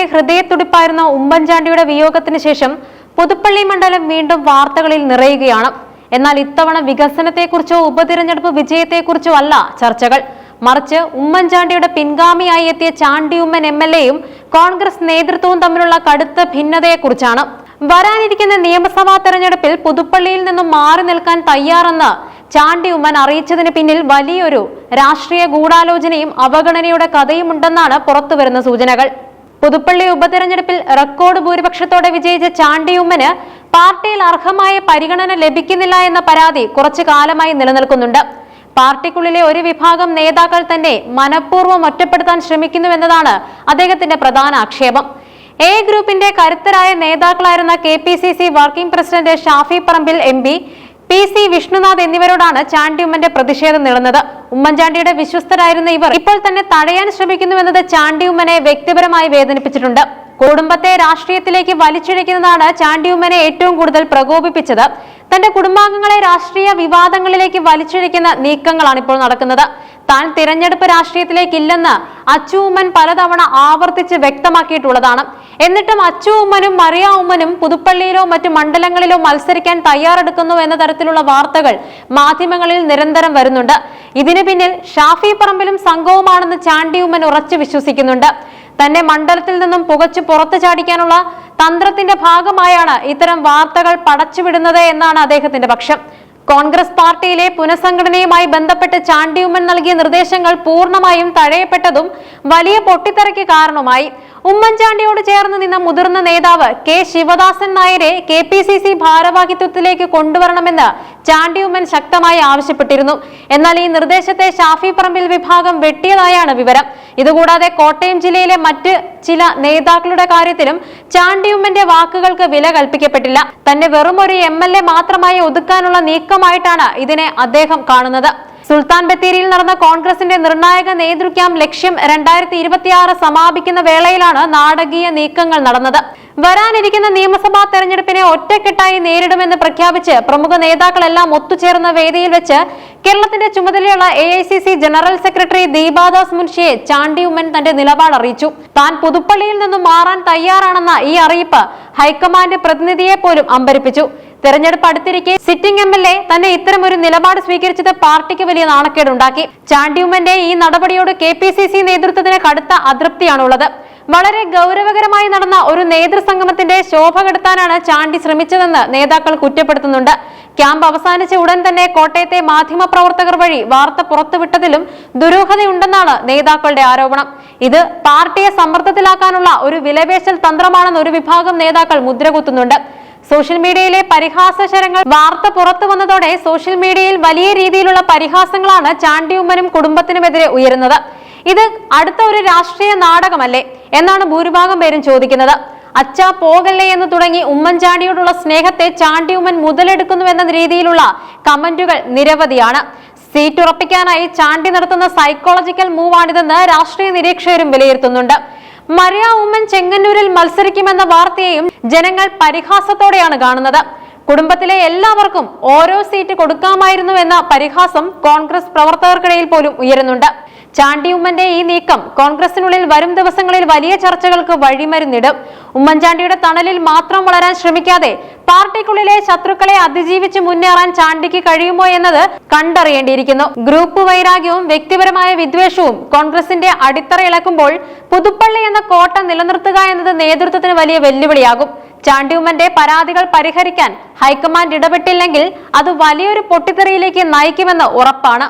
കേരളത്തിന്റെ ഹൃദയത്തുടിപ്പായിരുന്ന ഉമ്മൻചാണ്ടിയുടെ വിയോഗത്തിന് ശേഷം പുതുപ്പള്ളി മണ്ഡലം വീണ്ടും വാർത്തകളിൽ നിറയുകയാണ്. എന്നാൽ ഇത്തവണ വികസനത്തെക്കുറിച്ചോ ഉപതിരഞ്ഞെടുപ്പ് വിജയത്തെക്കുറിച്ചോ അല്ല ചർച്ചകൾ. മറിച്ച് ഉമ്മൻചാണ്ടിയുടെ പിൻഗാമിയായി എത്തിയ ചാണ്ടി ഉമ്മൻ എം എൽ എയും കോൺഗ്രസ് നേതൃത്വവും തമ്മിലുള്ള കടുത്ത ഭിന്നതയെക്കുറിച്ചാണ്. വരാനിരിക്കുന്ന നിയമസഭാ തെരഞ്ഞെടുപ്പിൽ പുതുപ്പള്ളിയിൽ നിന്നും മാറി നിൽക്കാൻ തയ്യാറെന്ന് ചാണ്ടി ഉമ്മൻ അറിയിച്ചതിന് പിന്നിൽ വലിയൊരു രാഷ്ട്രീയ ഗൂഢാലോചനയും അവഗണനയുടെ കഥയുമുണ്ടെന്നാണ് പുറത്തുവരുന്ന സൂചനകൾ. പുതുപ്പള്ളി ഉപതെരഞ്ഞെടുപ്പിൽ റെക്കോർഡ് ഭൂരിപക്ഷത്തോടെ വിജയിച്ച ചാണ്ടിയുമ്മന് പാർട്ടിയിൽ അർഹമായ പരിഗണന ലഭിക്കുന്നില്ല എന്ന പരാതി കുറച്ചു കാലമായി നിലനിൽക്കുന്നുണ്ട്. പാർട്ടിക്കുള്ളിലെ ഒരു വിഭാഗം നേതാക്കൾ തന്നെ മനഃപൂർവം ഒറ്റപ്പെടുത്താൻ ശ്രമിക്കുന്നുവെന്നതാണ് അദ്ദേഹത്തിന്റെ പ്രധാന ആക്ഷേപം. എ ഗ്രൂപ്പിന്റെ കരുത്തരായ നേതാക്കളായിരുന്ന K P C C working president Shafi Parambil M P P C Vishnunath എന്നിവരോടാണ് Chandy ഉമ്മന്റെ പ്രതിഷേധം നിളന്നത് ഉമ്മൻചാണ്ടിയുടെ വിശ്വസ്തരായിരുന്ന ഇവർ ഇപ്പോൾ തന്നെ തടയാൻ ശ്രമിക്കുന്നുവെന്നത് ചാണ്ടി ഉമ്മനെ വ്യക്തിപരമായി വേദനിപ്പിച്ചിട്ടുണ്ട്. കുടുംബത്തെ രാഷ്ട്രീയത്തിലേക്ക് വലിച്ചിഴക്കുന്നതാണ് ചാണ്ടി ഉമ്മനെ ഏറ്റവും കൂടുതൽ പ്രകോപിപ്പിച്ചത്. തന്റെ കുടുംബാംഗങ്ങളെ രാഷ്ട്രീയ വിവാദങ്ങളിലേക്ക് വലിച്ചിഴക്കുന്ന നീക്കങ്ങളാണ് ഇപ്പോൾ നടക്കുന്നത്. താൻ തിരഞ്ഞെടുപ്പ് രാഷ്ട്രീയത്തിലേക്കില്ലെന്ന് അച്ചു ഉമ്മൻ പലതവണ ആവർത്തിച്ച് വ്യക്തമാക്കിയിട്ടുള്ളതാണ്. എന്നിട്ടും അച്ചു ഉമ്മനും മറിയ ഉമ്മനും പുതുപ്പള്ളിയിലോ മറ്റു മണ്ഡലങ്ങളിലോ മത്സരിക്കാൻ തയ്യാറെടുക്കുന്നു എന്ന തരത്തിലുള്ള വാർത്തകൾ മാധ്യമങ്ങളിൽ നിരന്തരം വരുന്നുണ്ട്. ഇതിനു പിന്നിൽ ഷാഫി പറമ്പിലും സംഘവുമാണെന്ന് ചാണ്ടി ഉമ്മൻ ഉറച്ചു വിശ്വസിക്കുന്നുണ്ട്. തന്നെ മണ്ഡലത്തിൽ നിന്നും പുകച്ചു പുറത്തു ചാടിക്കാനുള്ള തന്ത്രത്തിന്റെ ഭാഗമായാണ് ഇത്തരം വാർത്തകൾ പടച്ചുവിടുന്നത് എന്നാണ് അദ്ദേഹത്തിന്റെ പക്ഷം. കോൺഗ്രസ് പാർട്ടിയിലെ പുനഃസംഘടനയുമായി ബന്ധപ്പെട്ട് ചാണ്ടിയുമ്മൻ നൽകിയ നിർദ്ദേശങ്ങൾ പൂർണമായും തഴയപ്പെട്ടതും വലിയ പൊട്ടിത്തെറിക്ക് കാരണമായി ഉമ്മൻചാണ്ടിയോട് ചേർന്ന് നിന്ന മുതിർന്ന നേതാവ് കെ ശിവദാസൻ നായരെ കെ പി സി സി ഭാരവാഹിത്വത്തിലേക്ക് കൊണ്ടുവരണമെന്ന് ചാണ്ടിയുമ്മൻ ശക്തമായി ആവശ്യപ്പെട്ടിരുന്നു. എന്നാൽ ഈ നിർദ്ദേശത്തെ ഷാഫി പറമ്പിൽ വിഭാഗം വെട്ടിയതായാണ് വിവരം. ഇതുകൂടാതെ കോട്ടയം ജില്ലയിലെ മറ്റ് ചില നേതാക്കളുടെ കാര്യത്തിലും ചാണ്ടിയുമ്മന്റെ വാക്കുകൾക്ക് വില കൽപ്പിക്കപ്പെട്ടില്ല. തന്നെ വെറും ഒരു എം മാത്രമായി ഒതുക്കാനുള്ള നീക്കമായിട്ടാണ് ഇതിനെ അദ്ദേഹം കാണുന്നത്. സുൽത്താൻ ബത്തേരിയിൽ നടന്ന കോൺഗ്രസിന്റെ നിർണായക നേതൃക്യാം ലക്ഷ്യം രണ്ടായിരത്തി ഇരുപത്തിയാറ് സമാപിക്കുന്ന വേളയിലാണ് നാടകീയ നീക്കങ്ങൾ നടന്നത്. വരാനിരിക്കുന്ന നിയമസഭാ തെരഞ്ഞെടുപ്പിനെ ഒറ്റക്കെട്ടായി നേരിടുമെന്ന് പ്രഖ്യാപിച്ച് പ്രമുഖ നേതാക്കളെല്ലാം ഒത്തുചേർന്ന വേദിയിൽ വെച്ച് കേരളത്തിന്റെ ചുമതലയുള്ള എ ജനറൽ സെക്രട്ടറി ദീപാദാസ് മുൻഷിയെ ചാണ്ടി ഉമ്മൻ തന്റെ നിലപാട് അറിയിച്ചു. താൻ പുതുപ്പള്ളിയിൽ നിന്നും മാറാൻ തയ്യാറാണെന്ന ഈ അറിയിപ്പ് ഹൈക്കമാൻഡ് പ്രതിനിധിയെ പോലും അമ്പരിപ്പിച്ചു. തെരഞ്ഞെടുപ്പ് അടുത്തിരിക്കെ സിറ്റിംഗ് എം എൽ എ തന്നെ ഇത്തരം ഒരു നിലപാട് സ്വീകരിച്ചത് പാർട്ടിക്ക് വലിയ നാണക്കേടുണ്ടാക്കി. ചാണ്ടിയുമ്മന്റെ ഈ നടപടിയോട് കെ പി സി സി നേതൃത്വത്തിന് കടുത്ത അതൃപ്തിയാണുള്ളത്. വളരെ ഗൗരവകരമായി നടന്ന ഒരു നേതൃസംഗമത്തിന്റെ ശോഭ കെടുത്താനാണ് ചാണ്ടി ശ്രമിച്ചതെന്ന് നേതാക്കൾ കുറ്റപ്പെടുത്തുന്നുണ്ട്. ക്യാമ്പ് അവസാനിച്ച ഉടൻ തന്നെ കോട്ടയത്തെ മാധ്യമപ്രവർത്തകർ വഴി വാർത്ത പുറത്തുവിട്ടതിലും ദുരൂഹതയുണ്ടെന്നാണ് നേതാക്കളുടെ ആരോപണം. ഇത് പാർട്ടിയെ സമ്മർദ്ദത്തിലാക്കാനുള്ള ഒരു വിലപേശൽ തന്ത്രമാണെന്ന് ഒരു വിഭാഗം നേതാക്കൾ മുദ്രകുത്തുന്നുണ്ട്. സോഷ്യൽ മീഡിയയിലെ പരിഹാസശരങ്ങൾ വാർത്ത പുറത്തു വന്നതോടെ സോഷ്യൽ മീഡിയയിൽ വലിയ രീതിയിലുള്ള പരിഹാസങ്ങളാണ് ചാണ്ടിയുമ്മനും കുടുംബത്തിനുമെതിരെ ഉയരുന്നത്. ഇത് അടുത്ത ഒരു രാഷ്ട്രീയ നാടകമല്ലേ എന്നാണ് ഭൂരിഭാഗം പേരും ചോദിക്കുന്നത്. അച്ഛ പോകല്ലേ എന്ന് തുടങ്ങി ഉമ്മൻചാണ്ടിയോടുള്ള സ്നേഹത്തെ ചാണ്ടിയുമ്മൻ മുതലെടുക്കുന്നു എന്ന രീതിയിലുള്ള കമന്റുകൾ നിരവധിയാണ്. സീറ്റ് ഉറപ്പിക്കാനായി ചാണ്ടി നടത്തുന്ന സൈക്കോളജിക്കൽ മൂവാണിതെന്ന് രാഷ്ട്രീയ നിരീക്ഷകരും വിലയിരുത്തുന്നുണ്ട്. മറിയ ഉമ്മൻ ചെങ്ങന്നൂരിൽ മത്സരിക്കുമെന്ന വാർത്തയെയും ജനങ്ങൾ പരിഹാസത്തോടെയാണ് കാണുന്നത്. കുടുംബത്തിലെ എല്ലാവർക്കും ഓരോ സീറ്റ് കൊടുക്കാമായിരുന്നു എന്ന പരിഹാസം കോൺഗ്രസ് പ്രവർത്തകർക്കിടയിൽ പോലും ഉയരുന്നുണ്ട്. ചാണ്ടി ഉമ്മന്റെ ഈ നീക്കം കോൺഗ്രസിനുള്ളിൽ വരും ദിവസങ്ങളിൽ വലിയ ചർച്ചകൾക്ക് വഴിമരുന്നിടും. ഉമ്മൻചാണ്ടിയുടെ തണലിൽ മാത്രം വളരാൻ ശ്രമിക്കാതെ പാർട്ടിക്കുള്ളിലെ ശത്രുക്കളെ അതിജീവിച്ച് മുന്നേറാൻ ചാണ്ടിക്ക് കഴിയുമോ എന്നത് കണ്ടറിയേണ്ടിയിരിക്കുന്നു. ഗ്രൂപ്പ് വൈരാഗ്യവും വ്യക്തിപരമായ വിദ്വേഷവും കോൺഗ്രസിന്റെ അടിത്തറ ഇളക്കുമ്പോൾ പുതുപ്പള്ളി എന്ന കോട്ട നിലനിർത്തുക എന്നത് നേതൃത്വത്തിന് വലിയ വെല്ലുവിളിയാകും. ചാണ്ടിയുമ്മന്റെ പരാതികൾ പരിഹരിക്കാൻ ഹൈക്കമാൻഡ് ഇടപെട്ടില്ലെങ്കിൽ അത് വലിയൊരു പൊട്ടിത്തെറിയിലേക്ക് നയിക്കുമെന്ന് ഉറപ്പാണ്.